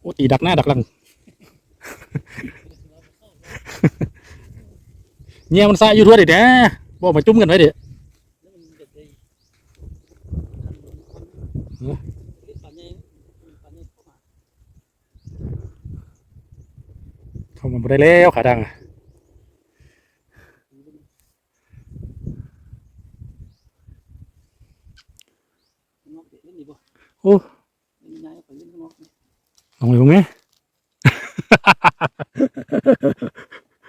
โอ้ตีดักหน้าดักหลังเนี่ยมันซะอยู่ทั่วเด็ดแนะบอกมาจุ่มกันไว้เด็ดเข้ามาได้แล้วขาดังอะโอ้ ลองเลยลงไหม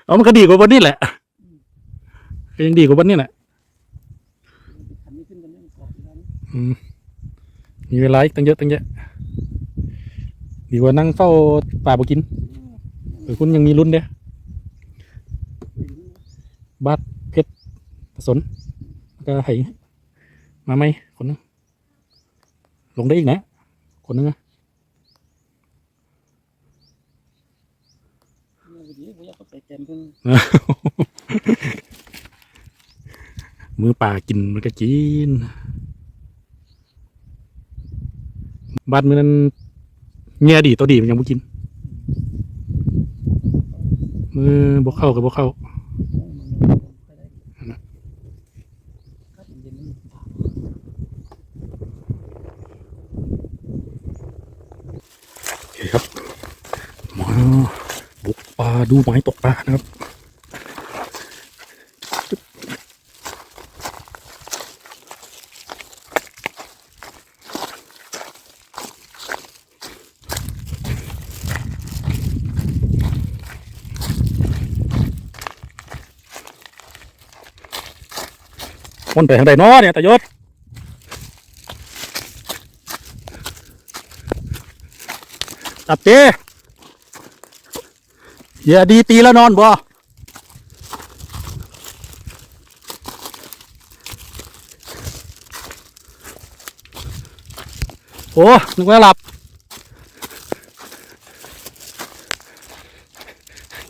เอามันก็ดีกว่าบนนี่แหละก็ยังดีกว่าบนนี่แหละอืมมีเวลาอีกตั้งเยอะตั้งเยอะดีกว่านั่งเฝ้าป่าบ่กินเออคุณยังมีลุ้นเด้บาดเพชรผสนแล้วก็ไห้มาไหมคนนึงลงได้อีกนะ คนนึงอะ มือป่ากินมันก็กินบ้านมือนั้นเงียดีตัวดีมันยังไม่กินมือบกเข้ากับบกเข้า โอเคครับมาบุกป่า ดูไม้ตกปลานะครับมันไปทางใดนาะเนี่ยตายศตับเต้ อย่าดีตีแล้วนอนบ่โอ้นึกว่าหลับ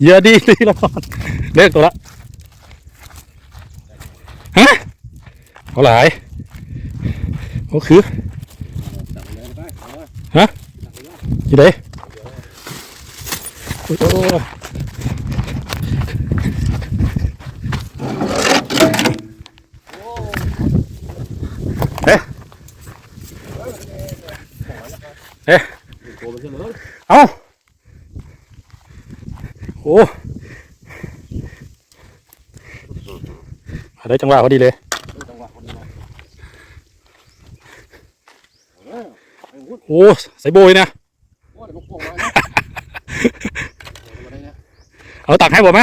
อย่าดีตีแล้วนอนเลิกตัวละฮะเอาหลายโอ้คืออยู่ไหนโอ้ยโอ้ยเอ๊ะเอ๊ะเอา โอ้ได้จังหวะพอดีเลยโอ้ใส่โบยนะเอาตักให้ผมไหม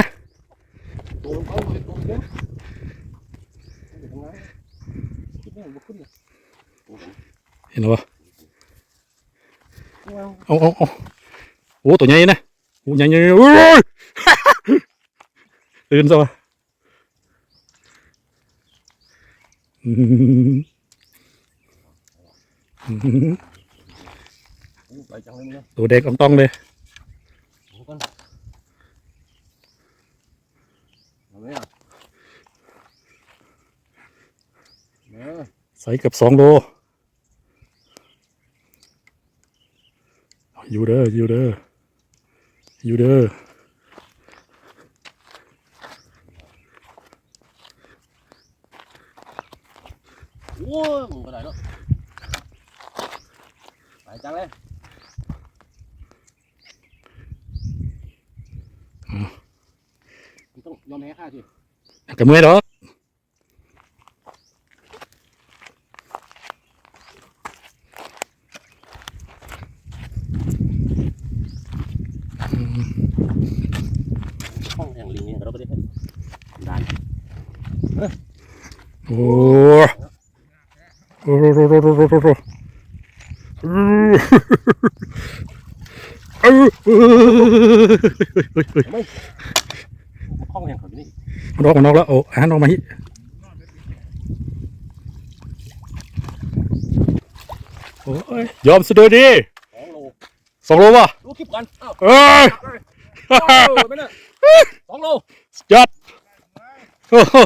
เห็นหรอวะเอาเอาเอาโอ้ตัวใหญ่นะโอ้ใหญ่ใหญ่โอ้ย ตื่นซะวะตัวเด็กอองต้องเลยใส่เกือบสองโล อยู่เด้ออยู่เด้ออยู่เด้อ อ้ยมึงก็ได้แล้วไปจังเลยมึงต้องยอมแพ้ข้าสิกับมือดอกอืม ห้องแห่งลิงเนี่ยเราไม่ได้ให้ด่าน โอ้โอ้โห โอ้โหโอ้โหโอ้โหโอ้โหโอ้โหเอ้ยเฮ้ยเฮ้ยห้องแห่งเขาอยู่นี่มันออกมันออกแล้วโอ้อาหารออกมาฮิโอ้ยยอมสุดเลยดิสองโลสองโลวะรู้คลิปกันอ้าวเอ้ยโอ้ยไม่ได้สองโลยอดโอ้โห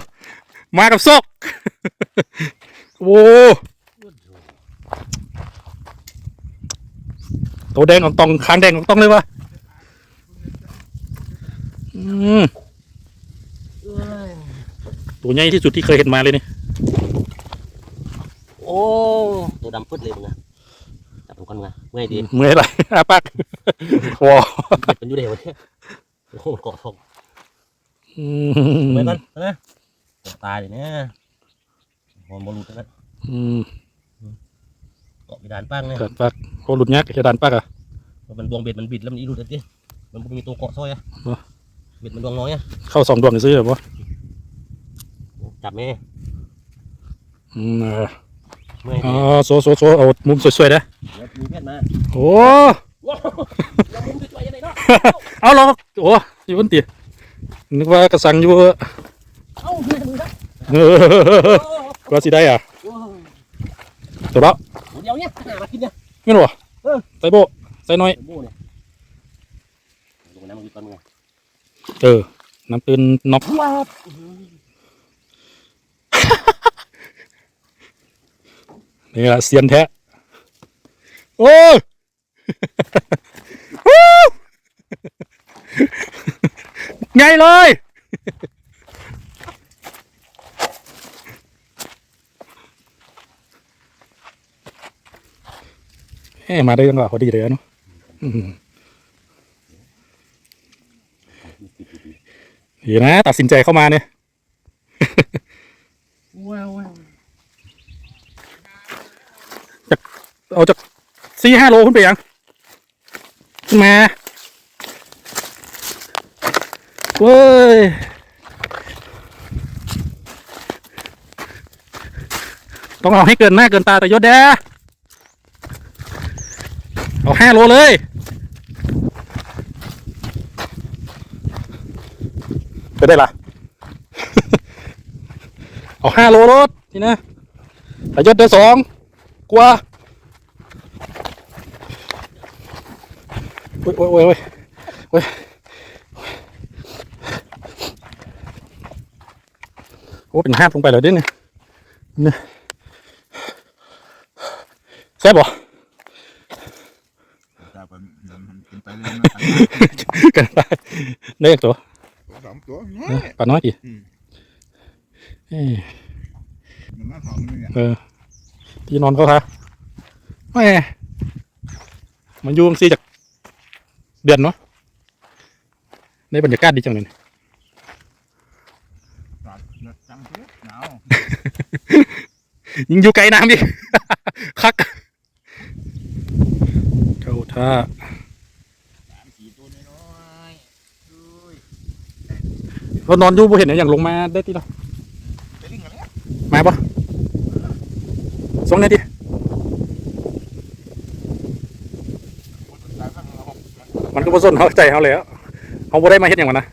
มากับซอกโอ้ ตัวแดงของตองคางแดงของตองเลยวะอืมตัวใหญ่ที่สุดที่เคยเห็นมาเลยนี่โอ้ตัวดำปึ๊ดเลยมึงอะจับผมกันมึงอะเมื่อยดีเมื่อยไหรอาปากว้าวเจ็บเป็นอยู่เดียวเนี่ยโอ้โหเกาะทองอืไปมก่อนนะตายเลยเนี่ยหอมบอลลูนนะอืมเกาะมีดานป้างเนี่ยเกิดปากโคหลุดยักษ์จะดันปากอะมันดวงเบ็ดมันบิดแล้วมันอีหลุดเลยมันบ่มีตัวเกาะซอยอะเหรอ เบ็ดมันดวงน้อยอะเข้าสองดวงซื้อแบบว่าจับแม่อืมเออเมื่อยอ๋ดีอโซโซโซเอามุมสวยๆนะเดี๋ยวมีเพชรมาโอ้ว้าวเรามุมสวยๆยังไงเนาะเอาลองโอ้ยบนตีนึกว่ากระสังอยู่เอ้าเมื่อยมึงครับเออก็สิได้อะโอ้ ตัวละเดี๋ยวเนี้ยหามากินเนี่ยเงี้ยหรอเออใส่โบใส่น้อยโบ้เนี่ยลงน้ำมันก่อนมึงเออ น้ำปืนน็อกว้าวนี่ละเซียนแท้ โอ้ยไงเลย อ้มาได้ยังไงพอดีเลยเนาะดีนะ ตัดสินใจเข้ามาเนี่ยว้าวว้าวเอาจากสี่ห้าโลขึ้นไปยังขึ้นมาเว้ยต้องเอาให้เกินหน้าเกินตาแต่ยศแด้ เอาห้าโลเลย ไปได้ละเอาห้าโลรถนี่นะแต่ยศได้สองกว่าโอ้ยโอ้ยโอ้ยโอ้ยโอ้ยโอ้เป็นห้าบลงไปเลยเด้เนี่ยเนี่ยแซ่บบ่ จากไปมันกินไปเลยนะ กันไปได้อีกตัวตัว สามตัวน้อเอยอปลาน้อยอีกเอ้ยมันน่าทำนี่เออที่นอนเขาคะแหม่มันอยุ่จังซีจากเดือนเนาะในบรรยากาศดีจังเลยตัดเลือดจังเพื่อหนาวยิงอยู่ไกลน้ำดิคักเข้าท่า สามสี่ตัวน้อยๆดูย เรานอนอยู่บ่เห็นอย่างลงมาได้ที่เนาะไปลิงกันแล้วมาปะส่งหน่อยดิตายบ้างเรามันก็บ่สนเขาใจเขาเลยอะเขาบ่ได้มาเฮ็ดอย่างมันนะ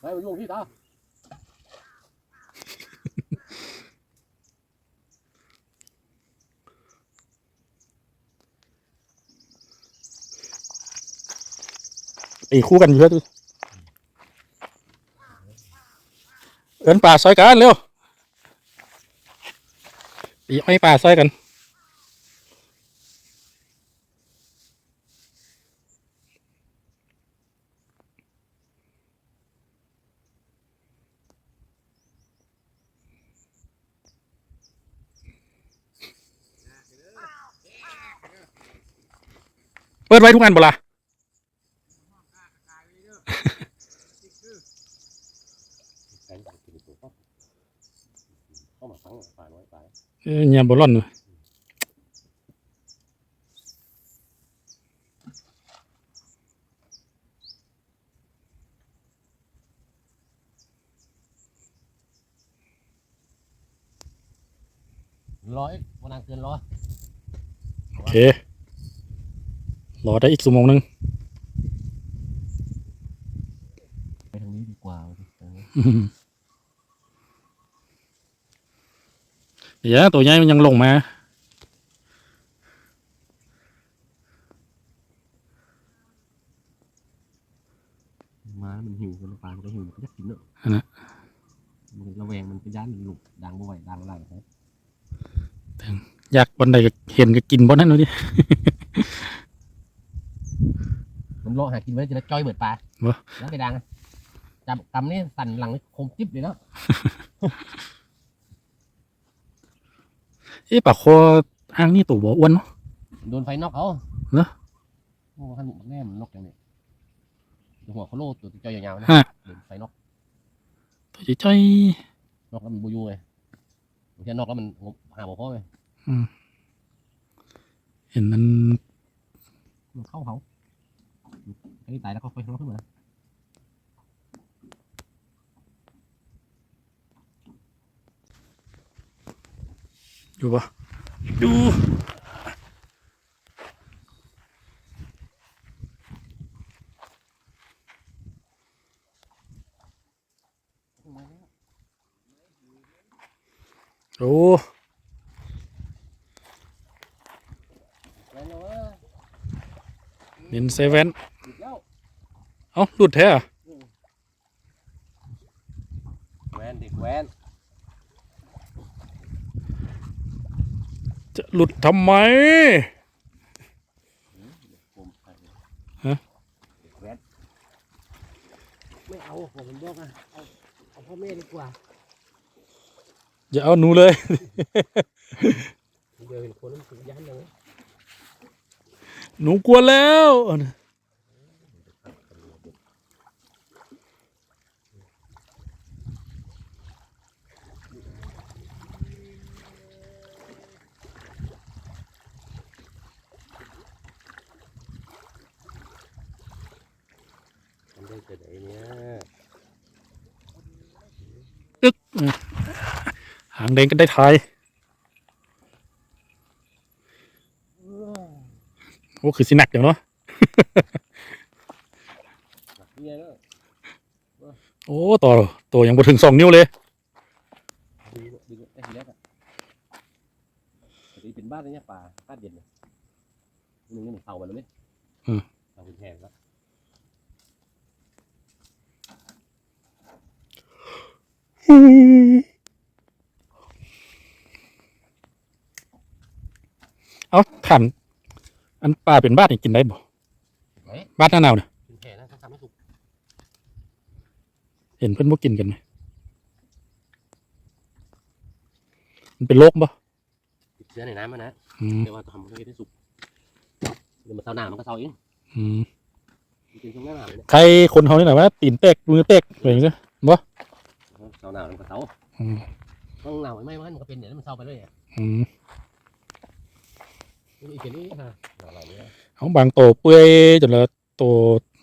ไปมายุ่งพี่ตา ตีคู่กันอยู่แล้วดิเอินป่าซอยกันเร็วตีอ้อยป่าซอยกันเปิดไว้ทุกอันบ่ล่ะ แสงดังกินตัวเข้ามาฟังป่าน้อยป่า เอ้ยเงียบบ่ร่อนเลยร้อยวันนานเกินร้อยโอเค รอได้อีกชั่วโมงหนึงไปทางนี้ดีกว่า เดี๋ยวตัวใหญ่มันยังลงมา มามันหิวมันปลามันก็หิวมันก็จะกินเนอะอันน่ะมันระแวงมันเป็นย่านหลุกดังบ่ไหวดังอะไรครับอยากวันใดก็เห็นก็กินบ่นั่นเลยดิมันโลหากินไว้จะได้จ้อยเบิดปลาเหรอแล้วไปดังอะจับกำนี่สั่นหลังนี่คมจิ๊บเลยเนาะเอ๊ะปากคออ้างนี่ตัวบ่อ้วนเนาะ โดนไฟนอกเขาเหรอ โอ้ขันแม่มันนกอย่างนี้ตัวหัวเขาโลตัวจ้อยยาวๆนะฮะโดนไฟนอกตัวจ้อยนอกแล้วมันบูยูไงบางทีนอกแล้วมันงบหาบ่พอไงๆอืมเห็นมันมันเข้าเขาไอ้ตายแล้วก็ค่อยๆขึ้นมา อยู่ปะอยู่โอ้แล้วเนอะเห็นเซเว่นหยุดแล้วเอ้าหลุดแท้อะแวนเด็กแวน จะหลุดทำไมผมไปฮะเด็กแวนไม่เอาผมเป็นบอกอะเอาเอาพ่อแม่ดีกว่าอย่าเอาหนูเลย เดี๋ยวเห็นคนนั้นถึงยันเลยหนูกลัวแล้วเอานะ มันได้เกิดไอ้เนี้ย หางแดงก็ได้ทายโอ้คือสิหนักอย่างเนาะเนี่ยเนอะโอ้ต่อตัวยังบ่ถึงสองนิ้วเลยดึงดึงไอ้ทีแรกอะแต่ที่เป็นบ้านเนี่ยป่าบ้านเย็นเนี่ยนึงนี่มันเผาไปแล้วเนี่ยเผาเป็นแห้งแล้วเอา ถามอันปลาเป็นบ้านนี่กินได้บ่เฮ้ยบ้านหน้าหนาวเนี่ยเป็นแห้งนะต้องทำให้สุกเห็นเพื่อนบ่กินกันไหมมันเป็นโรคบ่ติดเชื้อในน้ำมันนะอืมเดี๋ยวว่าทำให้ได้สุกเดี๋ยวมันเศร้าหนามันก็เศร้าเองอืมมันเป็นช่วงหน้าหนาวเลยเนี่ยใครคนเขานี่แหละว่าตีนแตกมือแตกอะไรอย่างเงี้ยเศร้าหนาวมันก็เศร้าอืมต้องหนาวไม่มันก็เป็นเดี๋ยวมันเศร้าไปเลยอะ อืมอีกทีนี้ฮะอะไรเนี่ยเอาบางโตเปื่อยจนละโต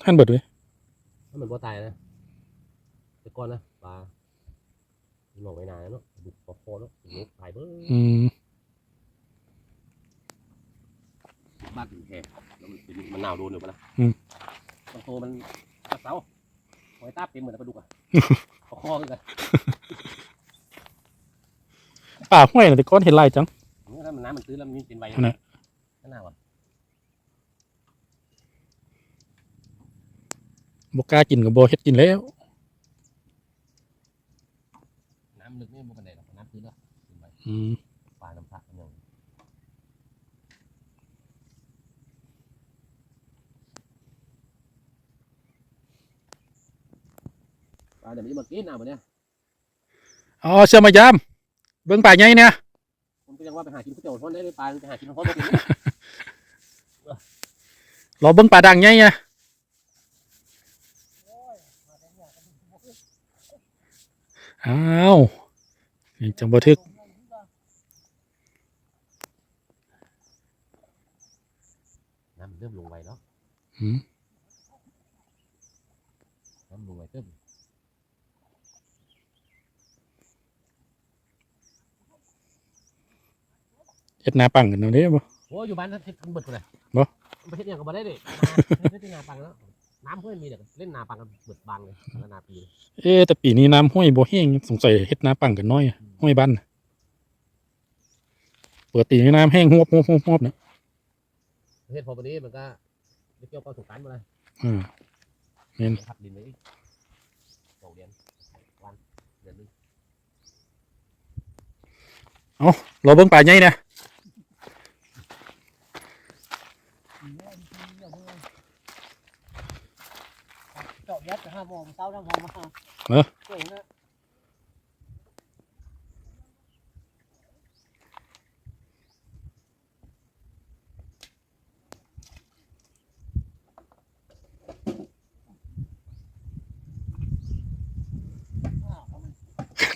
หั่นเบิดเลยถ้ามันบ่ตายนะแต่ก่อนนะปลาหนองไว้นานเนาะบุกปอกคอเนาะลุกตายเบ้ออืมบ้านถึงแห้งแล้วมันเป็นมันหนาวโดนหรือเปล่าอืมบางตัวมันกระเซาหอยตาเต็มเหมือนปลาดุกอะปอกคอกันป่าห้วยน่ะแต่ก้อนเห็นลายจังถ้ามันน้ำมันตื้นแล้วมันเป็นใบอันไหนข้างหน้าว่ะบ่กล้ากินกับบ่เฮ็ดกินแล้ว น้ำลึกนี่มันกันไหนหรอกน้ำตื้นแล้วเป็นใบอืมปลาน้ำพระกันอย่างปลาเดี๋ยวมันจะมากินน้ำมันเนี่ยอ๋อเชื่อมายามเบิ่งป่าใหญ่เนี่ยผม ก็ยังว่าไปหากินข้าวเจ้าท้อนได้เลยปลาไปหากินท้อนบ่เป็นรอเบิ่งป่าดังใหญ่เนี่ยอ้าวนี่จังบ่ทึกน้ำมันเริ่มลงไวแล้วอืม น้ำลงไวเติม เฮ็ดนาปังกันเอาเด้บ่ โอ้ยอยู่บ้านนั้นเฮ็ดทำเบิดเลยบ่มันไปเฮ็ดหยังก็บ่ได้เด้เฮ็ดที่นาปังแล้วน้ำเพิ่นมีเด็กเล่นนาปังกันเบิดบางเลยแล้วนาปีเลยเอ๊ะแต่ปีนี้น้ำห้วยบ่แห้งสงสัยเฮ็ดนาปังกันน้อยอะห้วยบ้านน่ะปกตินี่น้ำแห้งฮวบฮวบฮวบฮวบนะเฮ็ดพอปานนี้มันก็ได้เกี่ยวกับสงกรานต์บ่ได้อ่าแม่นพักดินไว้อีกสองเดือนวันเดือนหนึงเอาเราเบิ่งป่าใหญ่เนี่ย จาะยัดห้าโมงเช้าน้ำหอมมาสวยนะ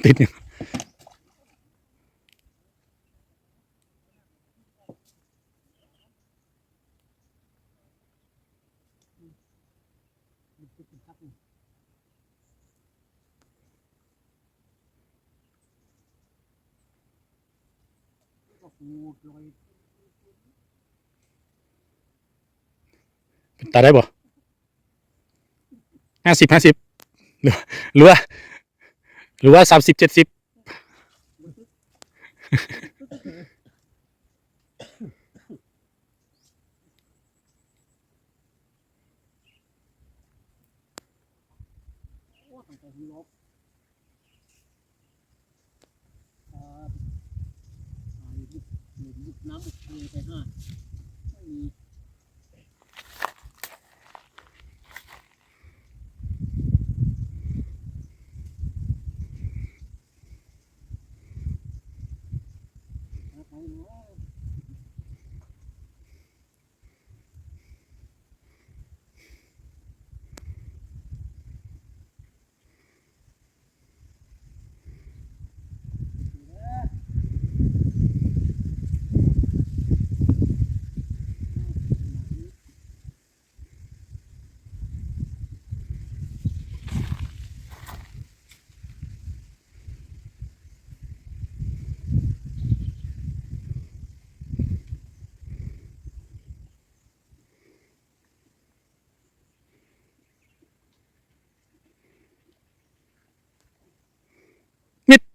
ติดอยู่ก็ฟูดลอยเป็น ตาได้บ่ห้าสิบห้าสิบหรือหรือว่าหรือว่าสามสิบเจ็ดสิบ โอ้ตั้งแต่ที่ลบอ่าอ่ายุบยุ บน้ำอุดเทไปห้า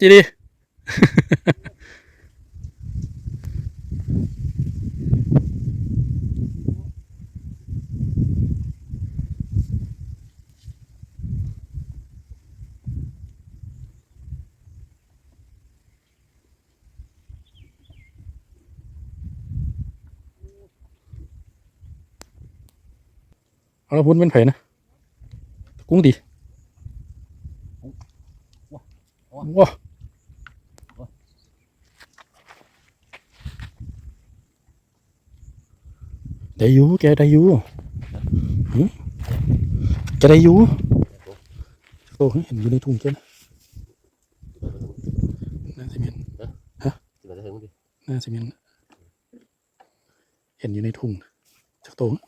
จีดีเอาละพุ่นเป็นไผนะ กุ้งดีว้า ได้อยู่แกได้อยู่หึแกได้อยู่โอ้เห็นอยู่ในถุงแกนะน่าจะเป็นจะมาจะถึงดิน่าจะเป็นเห็นอยู่ในถุงจากโตะ